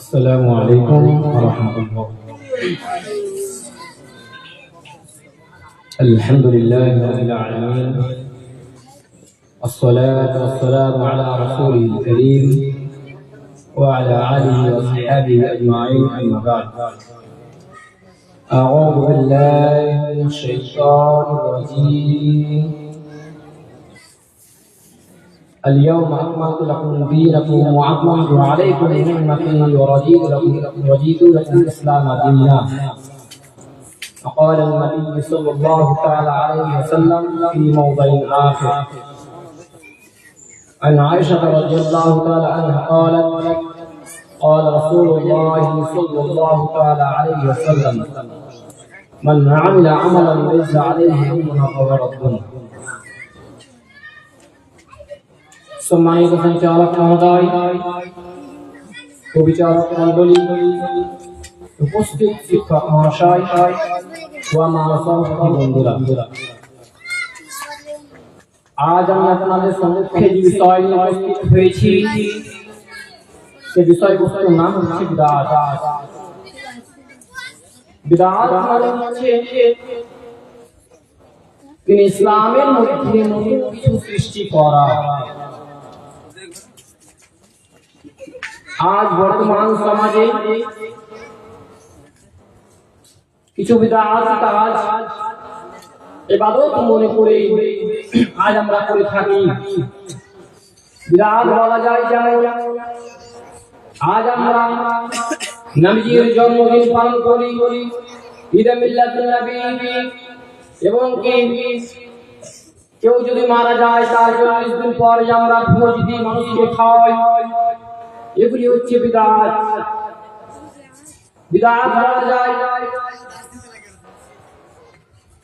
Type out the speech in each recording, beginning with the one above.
السلام عليكم ورحمة الله. الحمد لله رب العالمين. الصلاة والسلام على رسوله الكريم وعلى آله وصحبه أجمعين أما بعد. أعوذ بالله من الشيطان الرجيم. اليوم أكملت لكم دينكم وأتممت عليكم نعمتي ورضيت لكم رضيت لكم الإسلام دينا. وقال النبي صلى الله تعالى عليه وسلم في موضع آخر. عن عائشة رضي الله تعالى عنها قالت قال رسول الله صلى الله تعالى عليه وسلم من عمل عملا ليس عليه أمنا فهو رد. সম্মানিত সঞ্চালক মহোদয় কবিচারক মন্ডলী উপস্থিত শিক্ষক মহাশয় আমার আজ আমি আপনাদের সম্মুখে যে বিষয় উপস্থিত হয়েছি, সে বিষয়বস্তুর নাম হচ্ছে বিদাত। মানে ইসলামের মধ্যে কিছু সৃষ্টি করা। আজ বর্তমান সমাজে কিছু বিদাত কাজ এবাদত মনে করে আজ আমরা করে থাকি। বিরাট বলা যায় যেমন আজ আমরা নবীজির জন্মদিন পালন করি, ঈদে মিল্লাতুন নবী, এবং কি কেউ যদি মারা যায়, তার চল্লিশ দিন পরে আমরা ভোজ দিই, মানুষকে খাওয়াই। এগুলি হচ্ছে বিদাত। বিদাত বলা যায়,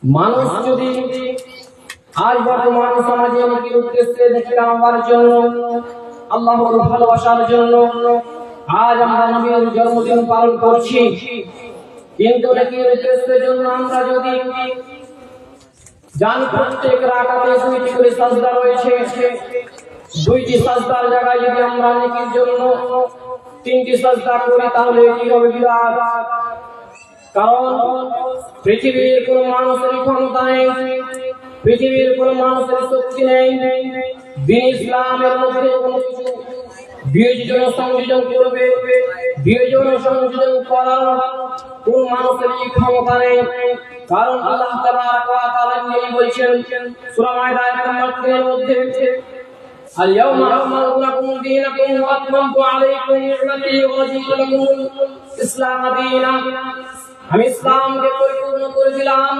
মানুষ যদি আজ বর্তমান সমাজে অনেকের উদ্দেশ্যে দেখে আমার জন্য, আল্লাহর ভালোবাসার জন্য আজ আমরা নবীর জন্মদিন পালন করছি, কিন্তু অনেকের উদ্দেশ্যের জন্য আমরা যদি জানি প্রত্যেক রাকাতে দুইটি করে সাজদা রয়েছে দুইটি সাজদার জায়গায় যদি আমরা নেকির জন্য তিনটি সাজদা করি, তাহলে এটি হবে বিরাট? কারণ পৃথিবীর কোন মানুষের ক্ষমতা নেই, পৃথিবীর কোন মানুষের শক্তি নেই। দিন ইসলামের মধ্যে কোনো কিছু বিয়োজন সংযোজন করবে, বিয়োজন সংযোজন করার কোন মানুষের ক্ষমতা নেই। কারণ আল্লাহ তাআলা বলেছেন, সূরা মাইদা আয়াত নম্বর 3 এর মধ্যে اليوم أكملت لكم دينكم وأتممت عليكم نعمتي ورضيت لكم الإسلام دينا আমি ইসলামকে পরিপূর্ণ করে দিলাম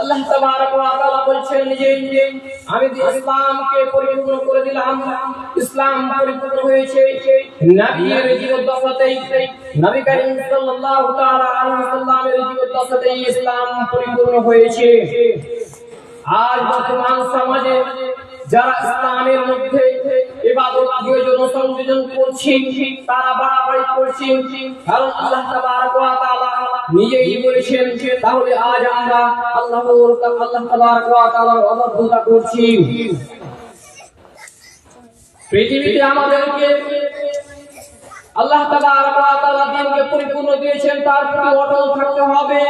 আল্লাহ তাবারক ওয়া তাআলা বলছেন যে আমি ইসলামকে পরিপূর্ণ করে দিলাম ইসলাম পরিপূর্ণ হয়েছে নবীর জীবদ্দশাতেই নবী করিম সাল্লাল্লাহু তাআলা আলাইহি ওয়াসাল্লামের জীবদ্দশাতেই ইসলাম পরিপূর্ণ হয়েছে আজ বর্তমান সমাজে যারা ইসলামের মধ্যে ইবাদত প্রয়োজন সংযোজন করছি তারা বাড়াবাড়ি করছি কারণ আল্লাহ তাআলা নিজেই বলেছেন, তাহলে আজ আমরা আল্লাহর, আল্লাহ তাবারক তাআলার অবাধ্যতা করছি। পৃথিবীতে আমাদেরকে আল্লাহ তাবারক ওয়া তাআলা দিনকে পরিপূর্ণ দিয়েছেন, তার প্রতি অটল থাকতে হবে।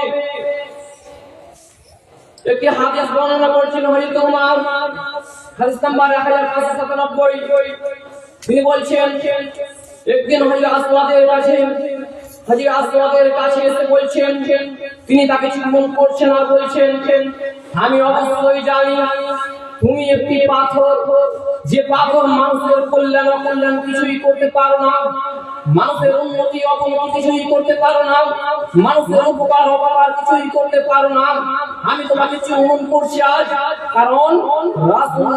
একটি হাদিস বর্ণনা করছেন হযরত ওমর হাদিস নাম্বার 1597 তিনি বলছেন, একদিন হযরত আসওয়াদের কাছে হযরত আসওয়াদের কাছে এসে বলছেন, তিনি তাকে চুম্বন করছেন আর বলছেন, আমি অবশ্যই জানি তুমি একটি পাথর, যে পাথর মানুষের কল্যাণ অকল্যাণ কিছুই করতে পারো না। মানুষের উন্নতি, অবনতি কিছুই করতে পারো না। মানুষের উপকার, অপকার কিছুই করতে পারো না। আমি তোমাকে চুম্বন করছি আজ, কারণ রাসূল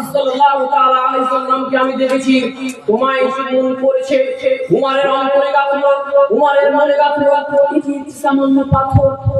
আমি দেখেছি। তোমায় চুম্বন করেছে উমারের অন্তরে গাঁথলো উমারের মনে এটি একটি সামান্য পাথর।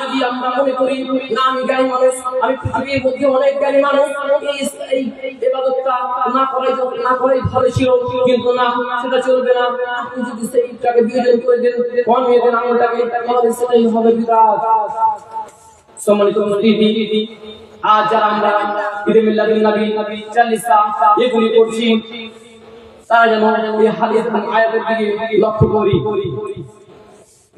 যদি আমরা মনে করি না আমি জ্ঞানী মানুষ, আমি পৃথিবীর মধ্যে অনেক জ্ঞানী মানুষ, এই ইবাদতটা না করাই না করাই ভালো ছিল, কিন্তু না, সেটা চলবে না। আপনি যদি সেইটাকে বিয়োজন করে দেন, কমিয়ে দেন আমলটাকে, তাহলে সেটাই হবে বিরাট। সম্মানিত আজ যারা আমরা ঈদে মিল্লাদিন নবী এগুলি করছি তারা যেন এই হাদিস আয়াতের দিকে লক্ষ্য করি।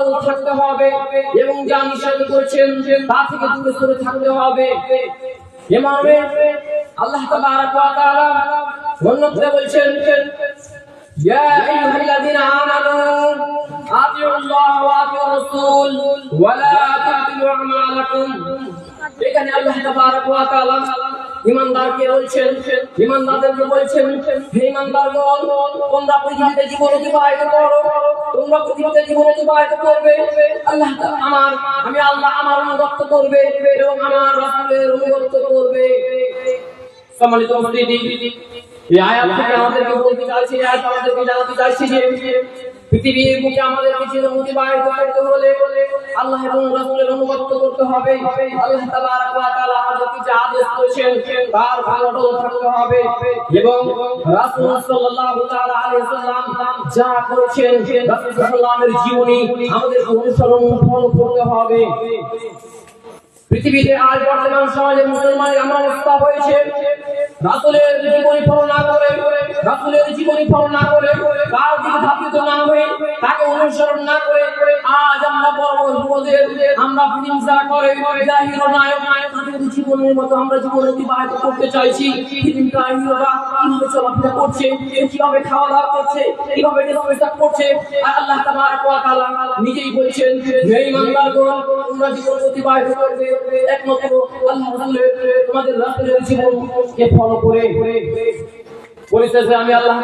অটল থাকতে হবে এবং যা নিষেধ করেছেন তা থেকে দূরে সরে থাকতে হবে। এমামে আল্লাহ তাআলা বলছেন, ইয়া আইয়ুহাল্লাযীনা আমানু আতিউল্লাহ ওয়া আতিউর রাসূল ওয়া লা তাবতিলু আমালাকুম। এখানে আল্লাহ তাবারাক ওয়া তাআলা ইমানদারকে বলছেন বলছেন, হে ইমানদারগণ তোমরা পৃথিবীতে জীবন অতিবাহিত করো, তোমরা পৃথিবীতে আল্লাহ আমার, আমি আল্লাহ আমার অনুগত করবে এবং আমার রাসূলের করবে। সম্মানিত উপস্থিতি, এই আমাদেরকে বলতে চাইছি পৃথিবীর বুকে জীবন অতিবাহিত করতে হলে আল্লাহ এবং রাসূলের অনুগত করতে হবে। আল্লাহ ওয়া তাআলা আদেশ করেছেন, তার ভালো থাকতে হবে। এবং রাসূল সাল্লাল্লাহু তাআলা আলাইহি যা করেছেন, রাসূল সাল্লাল্লাহু জীবনী আমাদের অনুসরণ করতে হবে। পৃথিবীতে আজ বর্তমান সমাজে মুসলমানের এমন অবস্থা হয়েছে। রাসুলের জীবনী ফলো না করে, রাসুলের জীবনী ফলো না করে তার দিকে ধাপিত না হয়ে তাকে অনুসরণ না করে, আজ আমরা যুবদের, আমরা হিংসা করে নায়ক। নায়ক জীবনের মতো আমরা জীবন অতিবাহিত করতে চাইছি। হিরোরা কীভাবে চলাফেরা করছে কীভাবে খাওয়া দাওয়া করছে, কীভাবে ড্রেস করছে আল্লাহ নিজেই বলছেন আমি আল্লাহ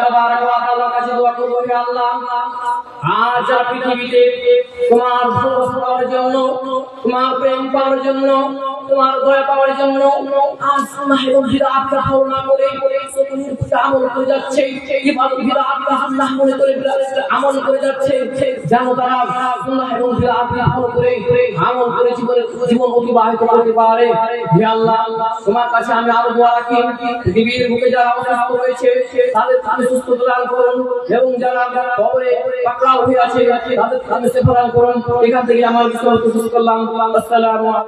তোমার জন্য, তোমার প্রেম পাওয়ার জন্য তোমার দয়া পাওয়ার জন্য আজ এবং বিরাট ফলো না করে সকলের প্রতি আমল করে যাচ্ছে। মনে করে আমল করে যাচ্ছে। যেন তারা করে আমল করে জীবন অতিবাহিত করতে পারে। হে আল্লাহ, তোমার কাছে আমি আরও দোয়া রাখি। পৃথিবীর বুকে যারা অসুস্থ রয়েছে, তাদের সুস্থ দান করুন এবং যারা কবরে পাকড়াও হয়ে আছে, তাদের সেফা দান করুন। এখান থেকে আমার বিষয় করলাম। আসসালামু